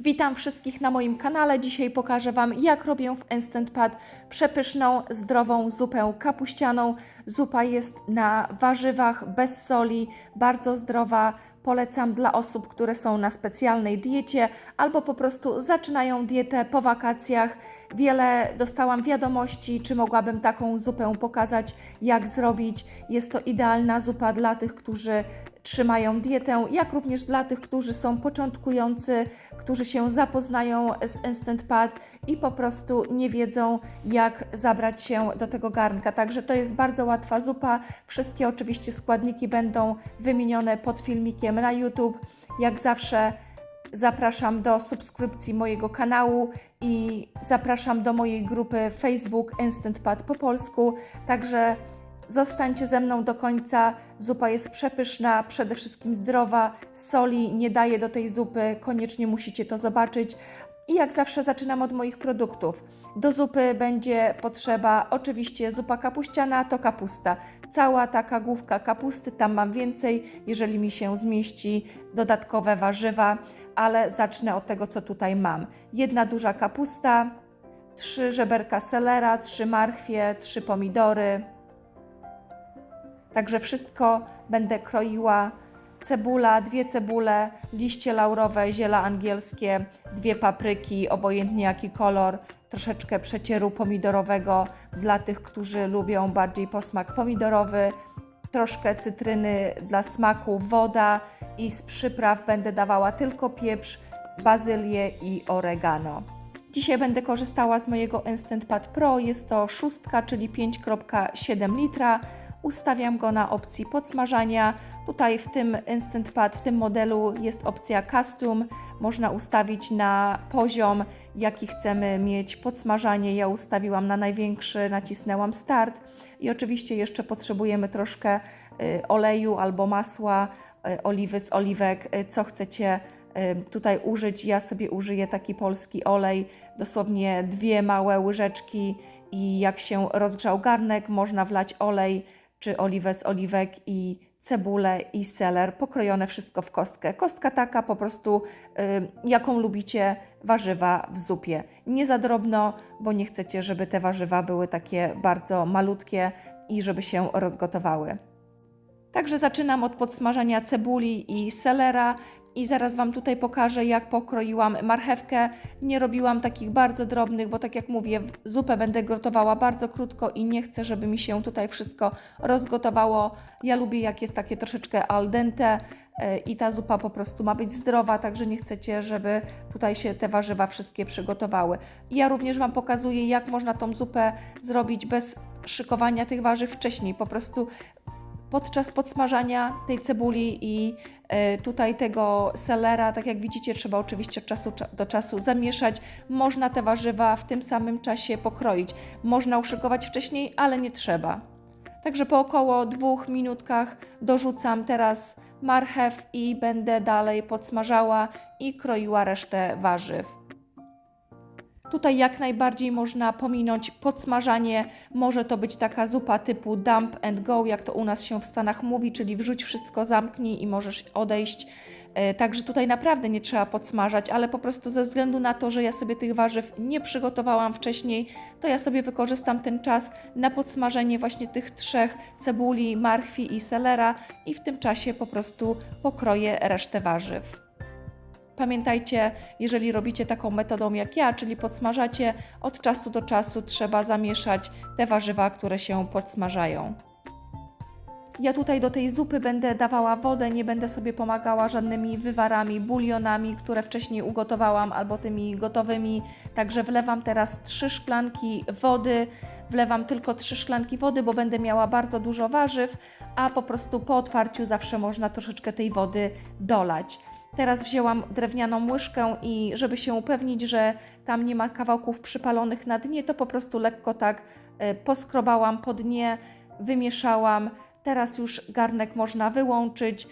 Witam wszystkich na moim kanale. Dzisiaj pokażę Wam, jak robię w Instant Pad przepyszną, zdrową zupę kapuścianą. Zupa jest na warzywach, bez soli, bardzo zdrowa. Polecam dla osób, które są na specjalnej diecie albo po prostu zaczynają dietę po wakacjach. Wiele dostałam wiadomości, czy mogłabym taką zupę pokazać, jak zrobić. Jest to idealna zupa dla tych, którzy trzymają dietę, jak również dla tych, którzy są początkujący, którzy się zapoznają z Instant Pad i po prostu nie wiedzą, jak zabrać się do tego garnka. Także to jest bardzo łatwa zupa. Wszystkie oczywiście składniki będą wymienione pod filmikiem na YouTube. Jak zawsze zapraszam do subskrypcji mojego kanału i zapraszam do mojej grupy Facebook Instant Pad po polsku. Także Zostańcie ze mną do końca. Zupa jest przepyszna, przede wszystkim zdrowa. Soli nie daje do tej zupy, koniecznie musicie to zobaczyć. I jak zawsze zaczynam od moich produktów. Do zupy będzie potrzeba oczywiście zupa kapuściana, to kapusta. Cała taka główka kapusty, tam mam więcej, jeżeli mi się zmieści dodatkowe warzywa, ale zacznę od tego, co tutaj mam. Jedna duża kapusta, trzy żeberka selera, trzy marchwie, trzy pomidory, Także wszystko będę kroiła. Cebula, dwie cebule, liście laurowe, ziela angielskie, dwie papryki, obojętnie jaki kolor, troszeczkę przecieru pomidorowego dla tych, którzy lubią bardziej posmak pomidorowy, troszkę cytryny dla smaku, woda i z przypraw będę dawała tylko pieprz, bazylię i oregano. Dzisiaj będę korzystała z mojego Instant Pad Pro. Jest to szóstka, czyli 5,7 litra. Ustawiam go na opcji podsmażania. Tutaj w tym Instant Pad, w tym modelu jest opcja Custom. Można ustawić na poziom, jaki chcemy mieć podsmażanie. Ja ustawiłam na największy, nacisnęłam Start. I oczywiście jeszcze potrzebujemy troszkę y, oleju albo masła, y, oliwy z oliwek, y, co chcecie tutaj użyć. Ja sobie użyję taki polski olej, dosłownie dwie małe łyżeczki i jak się rozgrzał garnek, można wlać olej czy oliwę z oliwek i cebulę i seler, pokrojone wszystko w kostkę. Kostka taka po prostu, y, jaką lubicie warzywa w zupie. Nie za drobno, bo nie chcecie, żeby te warzywa były takie bardzo malutkie i żeby się rozgotowały. Także zaczynam od podsmażania cebuli i selera i zaraz Wam tutaj pokażę, jak pokroiłam marchewkę. Nie robiłam takich bardzo drobnych, bo tak jak mówię, zupę będę gotowała bardzo krótko i nie chcę, żeby mi się tutaj wszystko rozgotowało. Ja lubię, jak jest takie troszeczkę al dente e, i ta zupa po prostu ma być zdrowa, także nie chcecie, żeby tutaj się te warzywa wszystkie przygotowały. Ja również Wam pokazuję, jak można tą zupę zrobić bez szykowania tych warzyw wcześniej. Po prostu podczas podsmażania tej cebuli i e, tutaj tego selera, tak jak widzicie, trzeba oczywiście od czasu do czasu zamieszać. Można te warzywa w tym samym czasie pokroić. Można uszykować wcześniej, ale nie trzeba. Także po około dwóch minutkach dorzucam teraz marchew i będę dalej podsmażała i kroiła resztę warzyw. Tutaj jak najbardziej można pominąć podsmażanie. Może to być taka zupa typu dump and go, jak to u nas się w Stanach mówi, czyli wrzuć wszystko, zamknij i możesz odejść. E, Także tutaj naprawdę nie trzeba podsmażać, ale po prostu ze względu na to, że ja sobie tych warzyw nie przygotowałam wcześniej, to ja sobie wykorzystam ten czas na podsmażenie właśnie tych trzech cebuli, marchwi i selera i w tym czasie po prostu pokroję resztę warzyw. Pamiętajcie, jeżeli robicie taką metodą jak ja, czyli podsmażacie, od czasu do czasu trzeba zamieszać te warzywa, które się podsmażają. Ja tutaj do tej zupy będę dawała wodę, nie będę sobie pomagała żadnymi wywarami, bulionami, które wcześniej ugotowałam, albo tymi gotowymi. Także wlewam teraz trzy szklanki wody. Wlewam tylko trzy szklanki wody, bo będę miała bardzo dużo warzyw, a po prostu po otwarciu zawsze można troszeczkę tej wody dolać. Teraz wzięłam drewnianą łyżkę i żeby się upewnić, że tam nie ma kawałków przypalonych na dnie, to po prostu lekko tak e, poskrobałam po dnie, wymieszałam. Teraz już garnek można wyłączyć.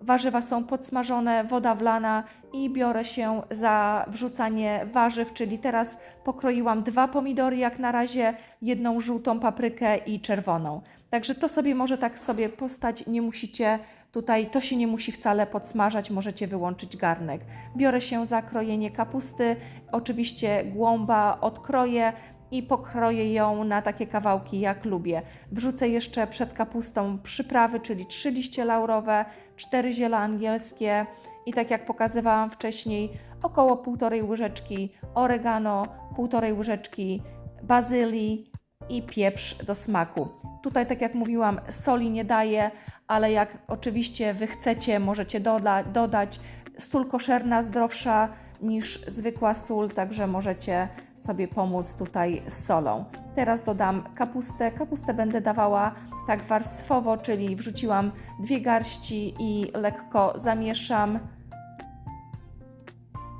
Warzywa są podsmażone, woda wlana i biorę się za wrzucanie warzyw, czyli teraz pokroiłam dwa pomidory jak na razie, jedną żółtą paprykę i czerwoną. Także to sobie może tak sobie postać, nie musicie Tutaj to się nie musi wcale podsmażać, możecie wyłączyć garnek. Biorę się za krojenie kapusty, oczywiście głąba odkroję i pokroję ją na takie kawałki, jak lubię. Wrzucę jeszcze przed kapustą przyprawy, czyli trzy liście laurowe, cztery ziela angielskie i tak jak pokazywałam wcześniej, około półtorej łyżeczki oregano, półtorej łyżeczki bazylii i pieprz do smaku. Tutaj, tak jak mówiłam, soli nie daję, ale jak oczywiście Wy chcecie, możecie doda dodać. Sól koszerna zdrowsza niż zwykła sól, także możecie sobie pomóc tutaj z solą. Teraz dodam kapustę. Kapustę będę dawała tak warstwowo, czyli wrzuciłam dwie garści i lekko zamieszam.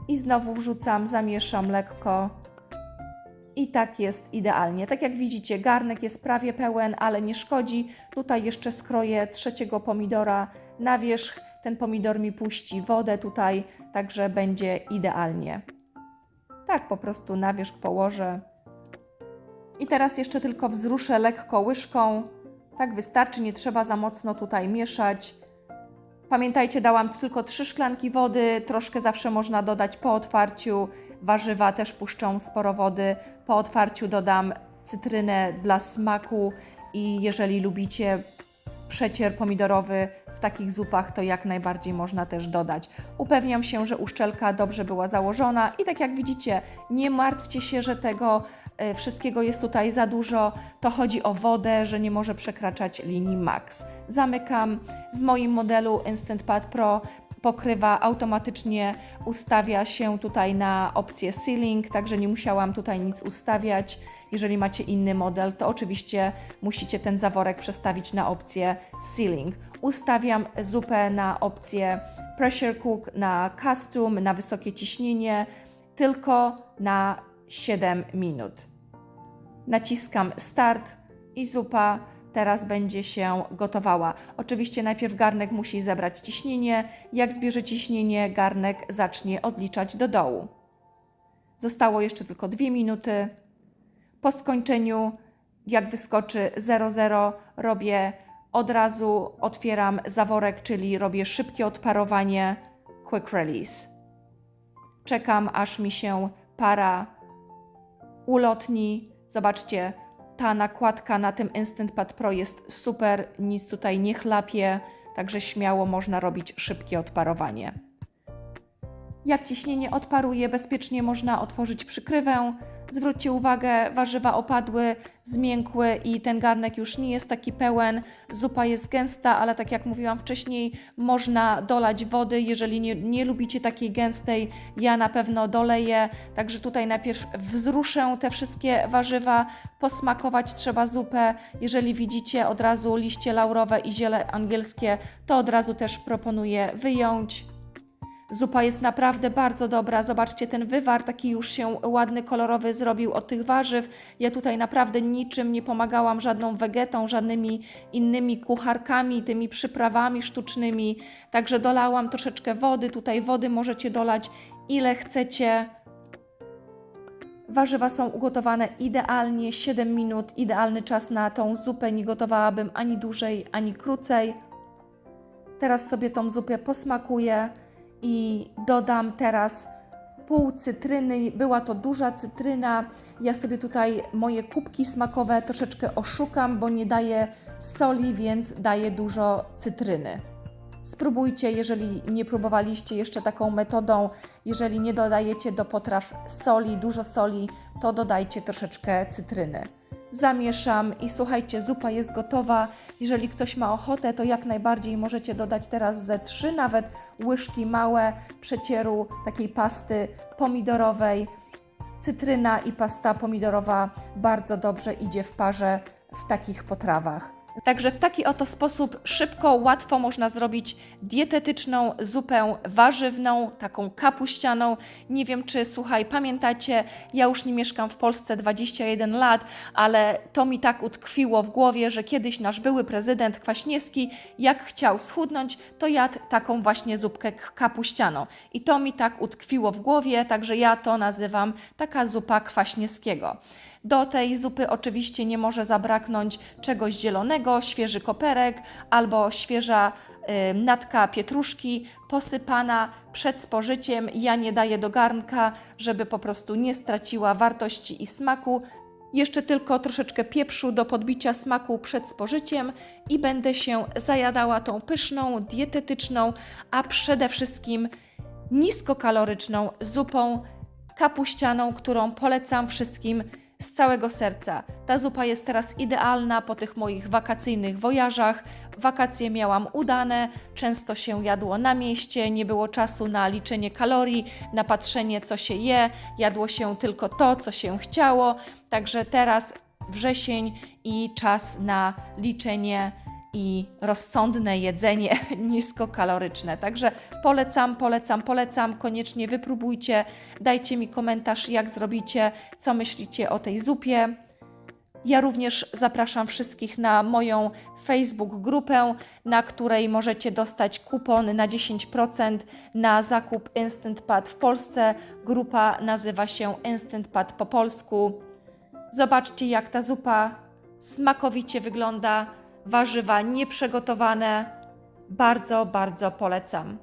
I znowu wrzucam, zamieszam lekko. I tak jest idealnie. Tak jak widzicie, garnek jest prawie pełen, ale nie szkodzi. Tutaj jeszcze skroję trzeciego pomidora na wierzch. Ten pomidor mi puści wodę tutaj, także będzie idealnie. Tak po prostu na wierzch położę. I teraz jeszcze tylko wzruszę lekko łyżką. Tak wystarczy, nie trzeba za mocno tutaj mieszać. Pamiętajcie, dałam tylko trzy szklanki wody, troszkę zawsze można dodać po otwarciu. Warzywa też puszczą sporo wody. Po otwarciu dodam cytrynę dla smaku i jeżeli lubicie przecier pomidorowy w takich zupach, to jak najbardziej można też dodać. Upewniam się, że uszczelka dobrze była założona i tak jak widzicie, nie martwcie się, że tego e, wszystkiego jest tutaj za dużo. To chodzi o wodę, że nie może przekraczać linii max. Zamykam. W moim modelu Instant Pad Pro pokrywa automatycznie ustawia się tutaj na opcję Sealing, także nie musiałam tutaj nic ustawiać. Jeżeli macie inny model, to oczywiście musicie ten zaworek przestawić na opcję Sealing. Ustawiam zupę na opcję Pressure Cook, na Custom, na wysokie ciśnienie, tylko na 7 minut. Naciskam Start i zupa teraz będzie się gotowała. Oczywiście najpierw garnek musi zebrać ciśnienie. Jak zbierze ciśnienie, garnek zacznie odliczać do dołu. Zostało jeszcze tylko 2 minuty. Po skończeniu, jak wyskoczy 00, robię od razu, otwieram zaworek, czyli robię szybkie odparowanie, quick release. Czekam, aż mi się para ulotni. Zobaczcie, ta nakładka na tym Instant Pad Pro jest super, nic tutaj nie chlapie, także śmiało można robić szybkie odparowanie. Jak ciśnienie odparuje, bezpiecznie można otworzyć przykrywę. Zwróćcie uwagę, warzywa opadły, zmiękły i ten garnek już nie jest taki pełen. Zupa jest gęsta, ale tak jak mówiłam wcześniej, można dolać wody. Jeżeli nie, nie lubicie takiej gęstej, ja na pewno doleję. Także tutaj najpierw wzruszę te wszystkie warzywa, posmakować trzeba zupę. Jeżeli widzicie od razu liście laurowe i ziele angielskie, to od razu też proponuję wyjąć. Zupa jest naprawdę bardzo dobra. Zobaczcie, ten wywar taki już się ładny, kolorowy zrobił od tych warzyw. Ja tutaj naprawdę niczym nie pomagałam, żadną wegetą, żadnymi innymi kucharkami, tymi przyprawami sztucznymi. Także dolałam troszeczkę wody. Tutaj wody możecie dolać ile chcecie. Warzywa są ugotowane idealnie, 7 minut, idealny czas na tą zupę. Nie gotowałabym ani dłużej, ani krócej. Teraz sobie tą zupę posmakuję i dodam teraz pół cytryny. Była to duża cytryna. Ja sobie tutaj moje kubki smakowe troszeczkę oszukam, bo nie daję soli, więc daję dużo cytryny. Spróbujcie, jeżeli nie próbowaliście jeszcze taką metodą, jeżeli nie dodajecie do potraw soli, dużo soli, to dodajcie troszeczkę cytryny. Zamieszam i słuchajcie, zupa jest gotowa. Jeżeli ktoś ma ochotę, to jak najbardziej możecie dodać teraz ze trzy nawet łyżki małe przecieru takiej pasty pomidorowej. Cytryna i pasta pomidorowa bardzo dobrze idzie w parze w takich potrawach. Także w taki oto sposób szybko, łatwo można zrobić dietetyczną zupę warzywną, taką kapuścianą. Nie wiem, czy słuchaj, pamiętacie, ja już nie mieszkam w Polsce 21 lat, ale to mi tak utkwiło w głowie, że kiedyś nasz były prezydent Kwaśniewski, jak chciał schudnąć, to jadł taką właśnie zupkę kapuścianą. I to mi tak utkwiło w głowie, także ja to nazywam taka zupa Kwaśniewskiego. Do tej zupy oczywiście nie może zabraknąć czegoś zielonego, świeży koperek albo świeża y, natka pietruszki posypana przed spożyciem. Ja nie daję do garnka, żeby po prostu nie straciła wartości i smaku. Jeszcze tylko troszeczkę pieprzu do podbicia smaku przed spożyciem i będę się zajadała tą pyszną, dietetyczną, a przede wszystkim niskokaloryczną zupą kapuścianą, którą polecam wszystkim z całego serca. Ta zupa jest teraz idealna po tych moich wakacyjnych wojażach. Wakacje miałam udane, często się jadło na mieście, nie było czasu na liczenie kalorii, na patrzenie co się je, jadło się tylko to, co się chciało. Także teraz wrzesień i czas na liczenie i rozsądne jedzenie niskokaloryczne. Także polecam, polecam, polecam. Koniecznie wypróbujcie. Dajcie mi komentarz, jak zrobicie, co myślicie o tej zupie. Ja również zapraszam wszystkich na moją Facebook grupę, na której możecie dostać kupon na 10% na zakup Instant Pad w Polsce. Grupa nazywa się Instant Pad po polsku. Zobaczcie, jak ta zupa smakowicie wygląda. Warzywa nieprzegotowane. Bardzo, bardzo polecam.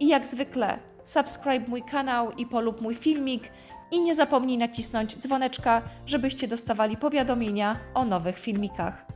I jak zwykle, subscribe mój kanał i polub mój filmik. I nie zapomnij nacisnąć dzwoneczka, żebyście dostawali powiadomienia o nowych filmikach.